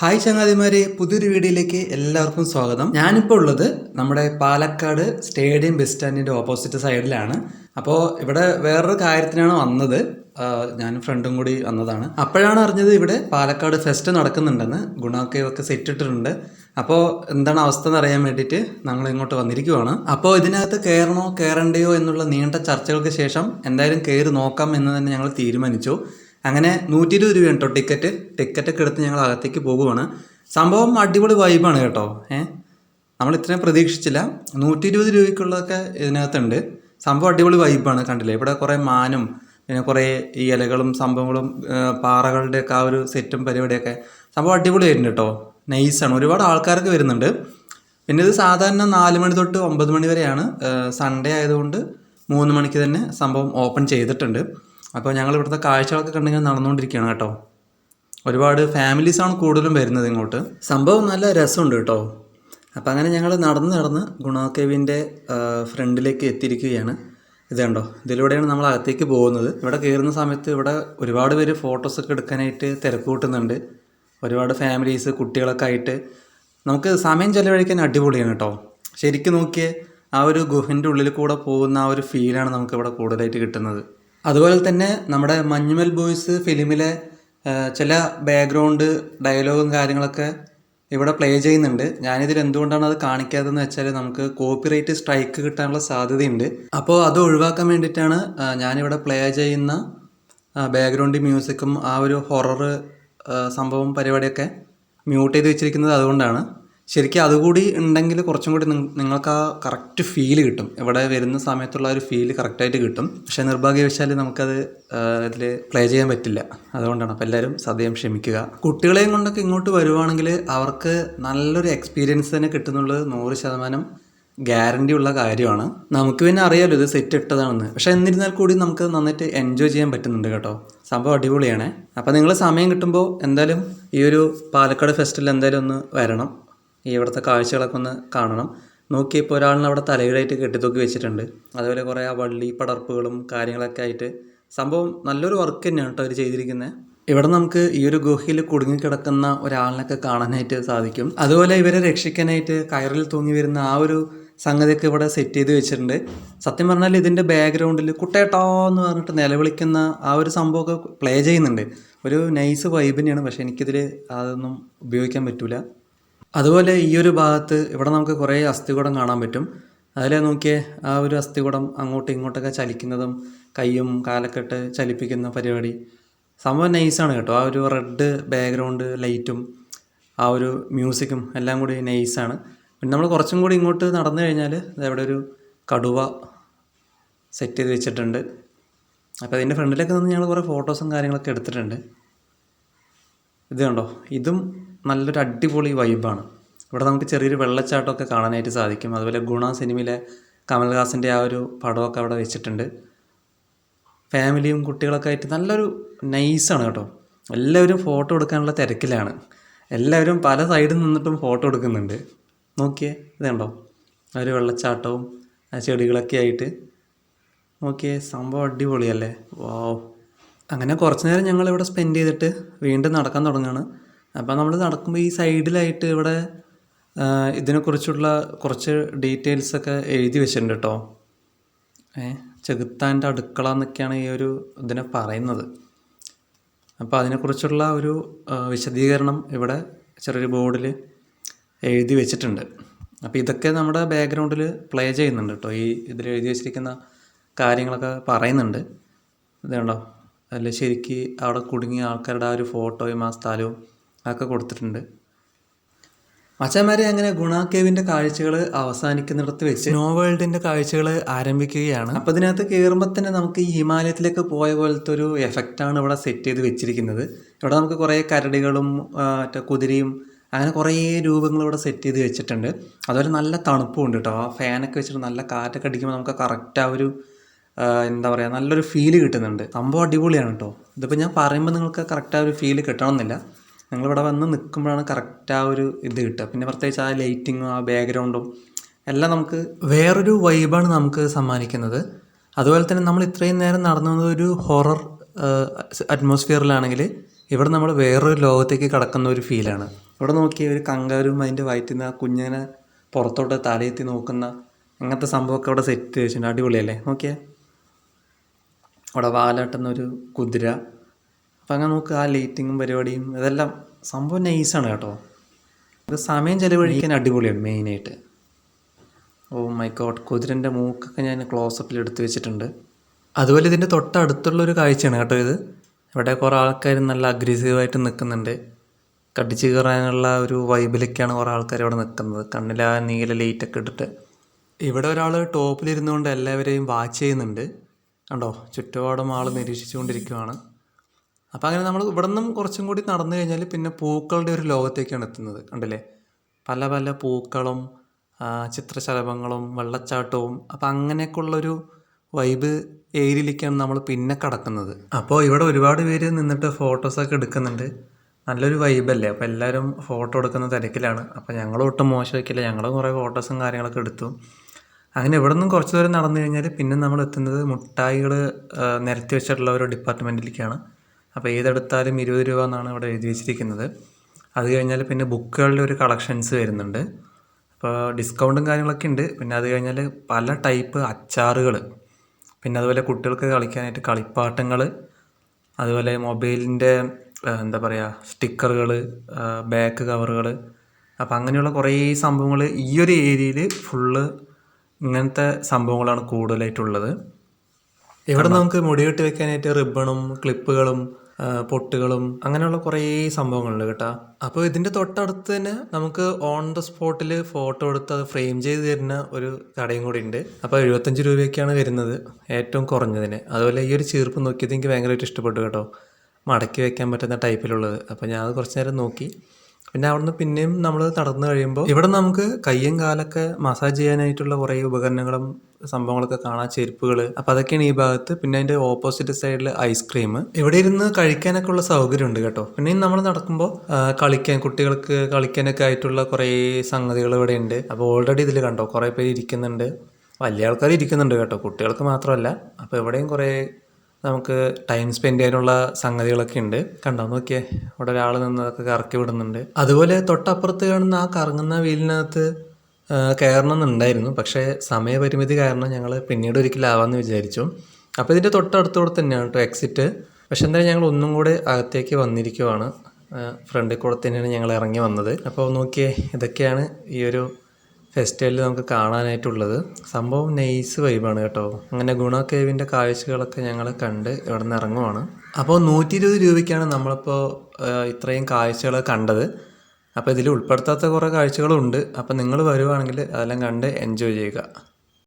Hi ചങ്ങാതിമാരെ പുതിയൊരു വീഡിയോയിലേക്ക് എല്ലാവർക്കും സ്വാഗതം. ഞാനിപ്പോൾ ഉള്ളത് നമ്മുടെ പാലക്കാട് സ്റ്റേഡിയം ബസ് സ്റ്റാൻഡിന്റെ ഓപ്പോസിറ്റ് സൈഡിലാണ്. അപ്പോൾ ഇവിടെ വേറൊരു കാര്യത്തിനാണ് വന്നത്. ഞാൻ ഫ്രണ്ടും കൂടി വന്നതാണ്. അപ്പോഴാണ് അറിഞ്ഞത് ഇവിടെ പാലക്കാട് ഫെസ്റ്റ് നടക്കുന്നുണ്ടെന്ന്. ഗുണാക്കയൊക്കെ സെറ്റ് ഇട്ടിട്ടുണ്ട്. അപ്പോൾ എന്താണ് അവസ്ഥ എന്ന് അറിയാൻ വേണ്ടിയിട്ട് ഞങ്ങൾ ഇങ്ങോട്ട് വന്നിരിക്കുവാണ്. അപ്പോൾ ഇതിനകത്ത് കയറണോ കയറണ്ടയോ എന്നുള്ള നീണ്ട ചർച്ചകൾക്ക് ശേഷം എന്തായാലും കയറി നോക്കാം എന്ന് തന്നെ ഞങ്ങൾ തീരുമാനിച്ചു. അങ്ങനെ നൂറ്റി ഇരുപത് രൂപയാണ് കേട്ടോ ടിക്കറ്റ് ടിക്കറ്റൊക്കെ എടുത്ത് ഞങ്ങൾ അകത്തേക്ക് പോകുവാണ്. സംഭവം അടിപൊളി വൈബാണ് കേട്ടോ. ഏ? നമ്മൾ ഇത്രയും പ്രതീക്ഷിച്ചില്ല. നൂറ്റി ഇരുപത് രൂപയ്ക്കുള്ളതൊക്കെ ഇതിനകത്തുണ്ട്. സംഭവം അടിപൊളി വൈബാണ് കണ്ടില്ലേ? ഇവിടെ കുറേ മാനും പിന്നെ കുറേ ഈ ഇലകളും സംഭവങ്ങളും പാറകളുടെയൊക്കെ ആ ഒരു സെറ്റും പരിപാടിയൊക്കെ സംഭവം അടിപൊളി അടിപൊളിയായിട്ടുണ്ട് കേട്ടോ. നൈസാണ് ഒരുപാട് ആൾക്കാരൊക്കെ വരുന്നുണ്ട്. പിന്നെ ഇത് സാധാരണ നാല് മണി തൊട്ട് ഒമ്പത് മണി വരെയാണ്. സൺഡേ ആയതുകൊണ്ട് മൂന്ന് മണിക്ക് തന്നെ സംഭവം ഓപ്പൺ ചെയ്തിട്ടുണ്ട്. അപ്പോൾ ഞങ്ങൾ ഇവിടുത്തെ കാഴ്ചകളൊക്കെ കണ്ടിങ്ങനെ നടന്നുകൊണ്ടിരിക്കുകയാണ് കേട്ടോ. ഒരുപാട് ഫാമിലീസാണ് കൂടുതലും വരുന്നത് ഇങ്ങോട്ട്. സംഭവം നല്ല രസമുണ്ട് കേട്ടോ. അപ്പോൾ അങ്ങനെ ഞങ്ങൾ നടന്ന് നടന്ന് ഗുണാകേവിന്റെ ഫ്രണ്ടിലേക്ക് എത്തിയിരിക്കുകയാണ്. ഇത് കണ്ടോ? ഇതിലൂടെയാണ് നമ്മൾ അകത്തേക്ക് പോകുന്നത്. ഇവിടെ കയറുന്ന സമയത്ത് ഇവിടെ ഒരുപാട് പേര് ഫോട്ടോസൊക്കെ എടുക്കാനായിട്ട് തിരക്ക് കൂട്ടുന്നുണ്ട്. ഒരുപാട് ഫാമിലീസ് കുട്ടികളൊക്കെ ആയിട്ട്. നമുക്ക് സമയം ചിലവഴിക്കാൻ അടിപൊളിയാണ് കേട്ടോ. ശരിക്കും നോക്കിയേ ആ ഒരു ഗുഹന്റെ ഉള്ളിൽ കൂടെ പോകുന്ന ആ ഒരു ഫീലാണ് നമുക്ക് ഇവിടെ കൂടുതലായിട്ട് കിട്ടുന്നത്. അതുപോലെ തന്നെ നമ്മുടെ മഞ്ഞുമൽ ബോയ്സ് ഫിലിമിലെ ചില ബാക്ക്ഗ്രൗണ്ട് ഡയലോഗും കാര്യങ്ങളൊക്കെ ഇവിടെ പ്ലേ ചെയ്യുന്നുണ്ട്. ഞാനിതിൽ എന്തുകൊണ്ടാണ് അത് കാണിക്കാത്തതെന്ന് വെച്ചാൽ നമുക്ക് കോപ്പിറൈറ്റ് സ്ട്രൈക്ക് കിട്ടാനുള്ള സാധ്യതയുണ്ട്. അപ്പോൾ അത് ഒഴിവാക്കാൻ വേണ്ടിയിട്ടാണ് ഞാനിവിടെ പ്ലേ ചെയ്യുന്ന ബാക്ക്ഗ്രൗണ്ട് മ്യൂസിക്കും ആ ഒരു ഹൊറർ സംഭവം പരിപാടിയൊക്കെ മ്യൂട്ട് ചെയ്ത് വെച്ചിരിക്കുന്നത് അതുകൊണ്ടാണ്. ശരിക്കും അതുകൂടി ഉണ്ടെങ്കിൽ കുറച്ചും കൂടി നിങ്ങൾക്ക് ആ കറക്റ്റ് ഫീൽ കിട്ടും. ഇവിടെ വരുന്ന സമയത്തുള്ള ഒരു ഫീൽ കറക്റ്റായിട്ട് കിട്ടും. പക്ഷേ നിർഭാഗ്യവശാൽ നമുക്കത് ഇതിൽ പ്ലേ ചെയ്യാൻ പറ്റില്ല. അതുകൊണ്ടാണ്. അപ്പോൾ എല്ലാവരും സദ്യം ക്ഷമിക്കുക. കുട്ടികളെയും കൊണ്ടൊക്കെ ഇങ്ങോട്ട് വരുവാണെങ്കിൽ അവർക്ക് നല്ലൊരു എക്സ്പീരിയൻസ് തന്നെ കിട്ടുന്നുള്ളത് നൂറ് ശതമാനം ഗ്യാരണ്ടി ഉള്ള കാര്യമാണ്. നമുക്ക് പിന്നെ അറിയാമല്ലോ ഇത് സെറ്റ് ഇട്ടതാണെന്ന്. പക്ഷേ എന്നിരുന്നാൽ കൂടി നമുക്ക് നന്നായിട്ട് എൻജോയ് ചെയ്യാൻ പറ്റുന്നുണ്ട് കേട്ടോ. സംഭവം അടിപൊളിയാണ്. അപ്പോൾ നിങ്ങൾ സമയം കിട്ടുമ്പോൾ എന്തായാലും ഈ ഒരു പാലക്കാട് ഫെസ്റ്റിൽ എന്തായാലും ഒന്ന് വരണം. ഇവിടുത്തെ കാഴ്ചകളൊക്കെ ഒന്ന് കാണണം. നോക്കിയപ്പോൾ ഒരാളിനെ അവിടെ തലയിലായിട്ട് കെട്ടിത്തൂക്കി വെച്ചിട്ടുണ്ട്. അതുപോലെ കുറേ ആ വള്ളി പടർപ്പുകളും കാര്യങ്ങളൊക്കെ ആയിട്ട് സംഭവം നല്ലൊരു വർക്ക് തന്നെയാണ് കേട്ടോ അവർ ചെയ്തിരിക്കുന്നത് ഇവിടെ നമുക്ക് ഈ ഒരു ഗുഹയിൽ കുടുങ്ങിക്കിടക്കുന്ന ഒരാളിനൊക്കെ കാണാനായിട്ട് സാധിക്കും. അതുപോലെ ഇവരെ രക്ഷിക്കാനായിട്ട് കയറിൽ തൂങ്ങി വരുന്ന ആ ഒരു സംഗതിയൊക്കെ ഇവിടെ സെറ്റ് ചെയ്ത് വെച്ചിട്ടുണ്ട്. സത്യം പറഞ്ഞാൽ ഇതിന്റെ ബാക്ക്ഗ്രൗണ്ടിൽ കുട്ടേട്ടോ എന്ന് പറഞ്ഞിട്ട് നിലവിളിക്കുന്ന ആ ഒരു സംഭവമൊക്കെ പ്ലേ ചെയ്യുന്നുണ്ട്. ഒരു നൈസ് വൈബിനെയാണ് പക്ഷേ എനിക്കിതിൽ അതൊന്നും ഉപയോഗിക്കാൻ പറ്റില്ല അതുപോലെ ഈ ഒരു ഭാഗത്ത് ഇവിടെ നമുക്ക് കുറേ അസ്ഥികൂടം കാണാൻ പറ്റും. അതിൽ നോക്കിയേ ആ ഒരു അസ്ഥികൂടം അങ്ങോട്ടും ഇങ്ങോട്ടൊക്കെ ചലിക്കുന്നതും കൈയും കാലൊക്കെ ഇട്ട് ചലിപ്പിക്കുന്ന പരിപാടി. സംഭവം നൈസാണ് കേട്ടോ. ആ ഒരു റെഡ് ബാക്ക്ഗ്രൗണ്ട് ലൈറ്റും ആ ഒരു മ്യൂസിക്കും എല്ലാം കൂടി നൈസാണ്. പിന്നെ നമ്മൾ കുറച്ചും കൂടി ഇങ്ങോട്ട് നടന്നു കഴിഞ്ഞാൽ ഇവിടെ ഒരു കടുവ സെറ്റ് ചെയ്ത് വെച്ചിട്ടുണ്ട്. അപ്പോൾ അതിന്റെ ഫ്രണ്ടിലൊക്കെ നിന്ന് ഞങ്ങൾ കുറേ ഫോട്ടോസും കാര്യങ്ങളൊക്കെ എടുത്തിട്ടുണ്ട്. ഇത് കണ്ടോ? ഇതും നല്ലൊരു അടിപൊളി വൈബാണ്. ഇവിടെ നമുക്ക് ചെറിയൊരു വെള്ളച്ചാട്ടമൊക്കെ കാണാനായിട്ട് സാധിക്കും. അതുപോലെ ഗുണ സിനിമയിലെ കമൽഹാസന്റെ ആ ഒരു പടമൊക്കെ അവിടെ വെച്ചിട്ടുണ്ട്. ഫാമിലിയും കുട്ടികളൊക്കെ ആയിട്ട് നല്ലൊരു നൈസാണ് കേട്ടോ. എല്ലാവരും ഫോട്ടോ എടുക്കാനുള്ള തിരക്കിലാണ്. എല്ലാവരും പല സൈഡിൽ നിന്നിട്ടും ഫോട്ടോ എടുക്കുന്നുണ്ട്. നോക്കിയേ ഇതുണ്ടോ ഒരു വെള്ളച്ചാട്ടവും ആ ചെടികളൊക്കെ ആയിട്ട്. നോക്കിയേ സംഭവം അടിപൊളിയല്ലേ? വാവ് അങ്ങനെ കുറച്ച് നേരം ഞങ്ങളിവിടെ സ്പെൻഡ് ചെയ്തിട്ട് വീണ്ടും നടക്കാൻ തുടങ്ങുകയാണ്. അപ്പോൾ നമ്മൾ നടക്കുമ്പോൾ ഈ സൈഡിലായിട്ട് ഇവിടെ ഇതിനെക്കുറിച്ചുള്ള കുറച്ച് ഡീറ്റെയിൽസൊക്കെ എഴുതി വെച്ചിട്ടുണ്ട് കേട്ടോ ഏ ചെകുത്താന്റെ അടുക്കള എന്നൊക്കെയാണ് ഈ ഒരു ഇതിനെ പറയുന്നത്. അപ്പോൾ അതിനെക്കുറിച്ചുള്ള ഒരു വിശദീകരണം ഇവിടെ ചെറിയൊരു ബോർഡിൽ എഴുതി വെച്ചിട്ടുണ്ട്. അപ്പോൾ ഇതൊക്കെ നമ്മുടെ ബാക്ക്ഗ്രൗണ്ടിൽ പ്ലേ ചെയ്യുന്നുണ്ട് കേട്ടോ ഈ ഇതിൽ എഴുതി വെച്ചിരിക്കുന്ന കാര്യങ്ങളൊക്കെ പറയുന്നുണ്ട്. ഇതുണ്ടോ? അതിൽ ശരിക്ക് അവിടെ കുടുങ്ങിയ ആൾക്കാരുടെ ആ ഒരു ഫോട്ടോയും ആ സ്ഥലവും അതൊക്കെ കൊടുത്തിട്ടുണ്ട്. മച്ചന്മാരെ അങ്ങനെ ഗുണ കേവിന്റെ കാഴ്ചകൾ അവസാനിക്കുന്നിടത്ത് വെച്ച് നോ വേൾഡിന്റെ കാഴ്ചകൾ ആരംഭിക്കുകയാണ്. അപ്പോൾ ഇതിനകത്ത് കയറുമ്പോൾ തന്നെ നമുക്ക് ഈ ഹിമാലയത്തിലേക്ക് പോയ പോലത്തെ ഒരു എഫക്റ്റാണ് ഇവിടെ സെറ്റ് ചെയ്ത് വെച്ചിരിക്കുന്നത്. ഇവിടെ നമുക്ക് കുറേ കരടികളും മറ്റേ കുതിരയും അങ്ങനെ കുറേ രൂപങ്ങൾ ഇവിടെ സെറ്റ് ചെയ്ത് വെച്ചിട്ടുണ്ട്. അതുപോലെ നല്ല തണുപ്പും ഉണ്ട് കേട്ടോ ആ ഫാനൊക്കെ വെച്ചിട്ട് നല്ല കാറ്റൊക്കെ അടിക്കുമ്പോൾ നമുക്ക് കറക്റ്റ് ആ ഒരു എന്താ പറയുക നല്ലൊരു ഫീൽ കിട്ടുന്നുണ്ട്. സംഭവം അടിപൊളിയാണ് കേട്ടോ ഇതിപ്പോൾ ഞാൻ പറയുമ്പോൾ നിങ്ങൾക്ക് കറക്റ്റ് ആ ഒരു ഫീൽ കിട്ടണമെന്നില്ല. നിങ്ങളിവിടെ വന്ന് നിൽക്കുമ്പോഴാണ് കറക്റ്റ് ആ ഒരു ഇത് കിട്ടുക. പിന്നെ പ്രത്യേകിച്ച് ആ ലൈറ്റിങ്ങും ആ ബാക്ക്ഗ്രൗണ്ടും എല്ലാം നമുക്ക് വേറൊരു വൈബാണ് നമുക്ക് സമ്മാനിക്കുന്നത്. അതുപോലെ തന്നെ നമ്മൾ ഇത്രയും നേരം നടന്നത് ഒരു ഹൊറർ അറ്റ്മോസ്ഫിയറിലാണെങ്കിൽ ഇവിടെ നമ്മൾ വേറൊരു ലോകത്തേക്ക് കടക്കുന്ന ഒരു ഫീലാണ് ഇവിടെ നോക്കിയ ഒരു കങ്കാരും അതിന്റെ വയറ്റിൽ നിന്ന് ആ കുഞ്ഞിനെ പുറത്തോട്ട് തലയെത്തി നോക്കുന്ന അങ്ങനത്തെ സംഭവമൊക്കെ അവിടെ സെറ്റ് വെച്ചിട്ടുണ്ട് അടിപൊളിയല്ലേ? നോക്കിയേ. അവിടെ വാലാട്ടുന്ന ഒരു കുതിര. അപ്പം അങ്ങനെ നോക്കുക ആ ലൈറ്റിങ്ങും പരിപാടിയും ഇതെല്ലാം സംഭവം നൈസാണ് കേട്ടോ. ഇത് സമയം ചെലവഴിക്കാൻ അടിപൊളിയാണ് മെയിനായിട്ട്. ഓ മൈ ഗോഡ് കുതിരന്റെ മൂക്കൊക്കെ ഞാൻ ക്ലോസപ്പിൽ എടുത്തു വെച്ചിട്ടുണ്ട്. അതുപോലെ ഇതിന്റെ തൊട്ടടുത്തുള്ള ഒരു കാഴ്ചയാണ് കേട്ടോ ഇത്. ഇവിടെ കുറേ ആൾക്കാർ നല്ല അഗ്രസീവായിട്ട് നിൽക്കുന്നുണ്ട് കടിച്ചു കയറാനുള്ള ഒരു വൈബിലൊക്കെയാണ് കുറേ ആൾക്കാർ ഇവിടെ നിൽക്കുന്നത് കണ്ണിൽ ആ നീല ലൈറ്റൊക്കെ ഇട്ടിട്ട്. ഇവിടെ ഒരാൾ ടോപ്പിലിരുന്നുകൊണ്ട് എല്ലാവരെയും വാച്ച് ചെയ്യുന്നുണ്ട്. കണ്ടോ? ചുറ്റുപാടും ആൾ നിരീക്ഷിച്ചുകൊണ്ടിരിക്കുകയാണ് അപ്പോൾ അങ്ങനെ നമ്മൾ ഇവിടെ നിന്നും കുറച്ചും കൂടി നടന്നു കഴിഞ്ഞാൽ പിന്നെ പൂക്കളുടെ ഒരു ലോകത്തേക്കാണ് എത്തുന്നത് കണ്ടില്ലേ? പല പല പൂക്കളും ചിത്രശലഭങ്ങളും വെള്ളച്ചാട്ടവും അപ്പോൾ അങ്ങനെയൊക്കെയുള്ളൊരു വൈബ് ഏരിയയിലേക്കാണ് നമ്മൾ പിന്നെ കടക്കുന്നത്. അപ്പോൾ ഇവിടെ ഒരുപാട് പേര് നിന്നിട്ട് ഫോട്ടോസൊക്കെ എടുക്കുന്നുണ്ട്. നല്ലൊരു വൈബല്ലേ? അപ്പോൾ എല്ലാവരും ഫോട്ടോ എടുക്കുന്ന തിരക്കിലാണ്. അപ്പോൾ ഞങ്ങൾ ഒട്ടും മോശമാക്കിയില്ല ഞങ്ങൾ കുറേ ഫോട്ടോസും കാര്യങ്ങളൊക്കെ എടുത്തു. അങ്ങനെ ഇവിടെ നിന്നും കുറച്ച് ദൂരം നടന്നു കഴിഞ്ഞാൽ പിന്നെ നമ്മൾ എത്തുന്നത് മുട്ടായികൾ നിരത്തി വെച്ചിട്ടുള്ള ഒരു ഡിപ്പാർട്ട്മെന്റിലേക്കാണ് അപ്പോൾ ഏതെടുത്താലും ഇരുപത് രൂപ എന്നാണ് ഇവിടെ എഴുതി വെച്ചിരിക്കുന്നത്. അത് കഴിഞ്ഞാൽ പിന്നെ ബുക്കുകളുടെ ഒരു കളക്ഷൻസ് വരുന്നുണ്ട്. അപ്പോൾ ഡിസ്കൗണ്ടും കാര്യങ്ങളൊക്കെ ഉണ്ട്. പിന്നെ അത് കഴിഞ്ഞാൽ പല ടൈപ്പ് അച്ചാറുകൾ. പിന്നെ അതുപോലെ കുട്ടികൾക്ക് കളിക്കാനായിട്ട് കളിപ്പാട്ടങ്ങൾ. അതുപോലെ മൊബൈലിന്റെ എന്താ പറയുക സ്റ്റിക്കറുകൾ ബാക്ക് കവറുകൾ. അപ്പം അങ്ങനെയുള്ള കുറേ സംഭവങ്ങൾ ഈ ഒരു ഏരിയയിൽ ഫുള്ള് ഇങ്ങനത്തെ സംഭവങ്ങളാണ് കൂടുതലായിട്ടുള്ളത്. ഇവിടെ നമുക്ക് മുടി കെട്ടി വെക്കാനായിട്ട് റിബണും ക്ലിപ്പുകളും പൊട്ടുകളും അങ്ങനെയുള്ള കുറേ സംഭവങ്ങളുണ്ട് കേട്ടോ. അപ്പോൾ ഇതിന്റെ തൊട്ടടുത്ത് തന്നെ നമുക്ക് ഓൺ ദ സ്പോട്ടിൽ ഫോട്ടോ എടുത്ത് അത് ഫ്രെയിം ചെയ്ത് തരുന്ന ഒരു കടയും കൂടി ഉണ്ട്. അപ്പോൾ എഴുപത്തഞ്ച് രൂപയൊക്കെയാണ് വരുന്നത് ഏറ്റവും കുറഞ്ഞതിന്. അതുപോലെ ഈ ഒരു ചീർപ്പ് നോക്കിയത് എനിക്ക് ഭയങ്കരമായിട്ട് ഇഷ്ടപ്പെട്ടു കേട്ടോ. മടക്കി വെക്കാൻ പറ്റുന്ന ടൈപ്പിലുള്ളത് അപ്പോൾ ഞാൻ കുറച്ച് നേരം നോക്കി. പിന്നെ അവിടുന്ന് പിന്നെയും നമ്മൾ നടന്നു കഴിയുമ്പോൾ ഇവിടെ നമുക്ക് കയ്യും കാലൊക്കെ മസാജ് ചെയ്യാനായിട്ടുള്ള കുറേ ഉപകരണങ്ങളും സംഭവങ്ങളൊക്കെ കാണാം ചെരുപ്പുകൾ അപ്പോൾ അതൊക്കെയാണ് ഈ ഭാഗത്ത്. പിന്നെ അതിന്റെ ഓപ്പോസിറ്റ് സൈഡിൽ ഐസ്ക്രീം ഇവിടെ ഇരുന്ന് കഴിക്കാനൊക്കെ ഉള്ള സൗകര്യമുണ്ട് കേട്ടോ. പിന്നെ നമ്മൾ നടക്കുമ്പോൾ കളിക്കാൻ കുട്ടികൾക്ക് കളിക്കാനൊക്കെ ആയിട്ടുള്ള കുറേ സംഗതികൾ ഇവിടെ ഉണ്ട്. അപ്പോൾ ഓൾറെഡി ഇതിൽ കണ്ടോ കുറേ പേര് ഇരിക്കുന്നുണ്ട്. വലിയ ആൾക്കാർ ഇരിക്കുന്നുണ്ട് കേട്ടോ. കുട്ടികൾക്ക് മാത്രമല്ല. അപ്പോൾ ഇവിടെയും കുറേ നമുക്ക് ടൈം സ്പെൻഡ് ചെയ്യാനുള്ള സംഗതികളൊക്കെ ഉണ്ട്. കണ്ടോ? നോക്കിയേ. അവിടെ ഒരാൾ നിന്നതൊക്കെ കറക്കി വിടുന്നുണ്ട്. അതുപോലെ തൊട്ടപ്പുറത്ത് കാണുന്ന ആ കറങ്ങുന്ന വീലിനകത്ത് കയറണമെന്നുണ്ടായിരുന്നു. പക്ഷേ സമയപരിമിതി കാരണം ഞങ്ങൾ പിന്നീട് ഒരിക്കലാവാമെന്ന് വിചാരിച്ചു. അപ്പോൾ ഇതിന്റെ തൊട്ടടുത്തോടെ തന്നെയാണ് കേട്ടോ എക്സിറ്റ് പക്ഷെ എന്തായാലും ഞങ്ങൾ ഒന്നും കൂടെ അകത്തേക്ക് വന്നിരിക്കുവാണ്. ഫ്രണ്ടിൽ കൂടെ തന്നെയാണ് ഞങ്ങൾ ഇറങ്ങി വന്നത്. അപ്പോൾ നോക്കിയേ ഇതൊക്കെയാണ് ഈ ഒരു ഫെസ്റ്റിവലിൽ നമുക്ക് കാണാനായിട്ടുള്ളത്. സംഭവം നൈസ് വൈബാണ് കേട്ടോ. അങ്ങനെ ഗുണ കേവിന്റെ കാഴ്ചകളൊക്കെ ഞങ്ങൾ കണ്ട് ഇവിടെ നിന്ന് ഇറങ്ങുവാണ്. അപ്പോൾ നൂറ്റി ഇരുപത് രൂപയ്ക്കാണ് നമ്മളിപ്പോൾ ഇത്രയും കാഴ്ചകൾ കണ്ടത്. അപ്പോൾ ഇതിൽ ഉൾപ്പെടുത്താത്ത കുറേ കാഴ്ചകളും ഉണ്ട് അപ്പോൾ നിങ്ങൾ വരുവാണെങ്കിൽ അതെല്ലാം കണ്ട് എൻജോയ് ചെയ്യുക.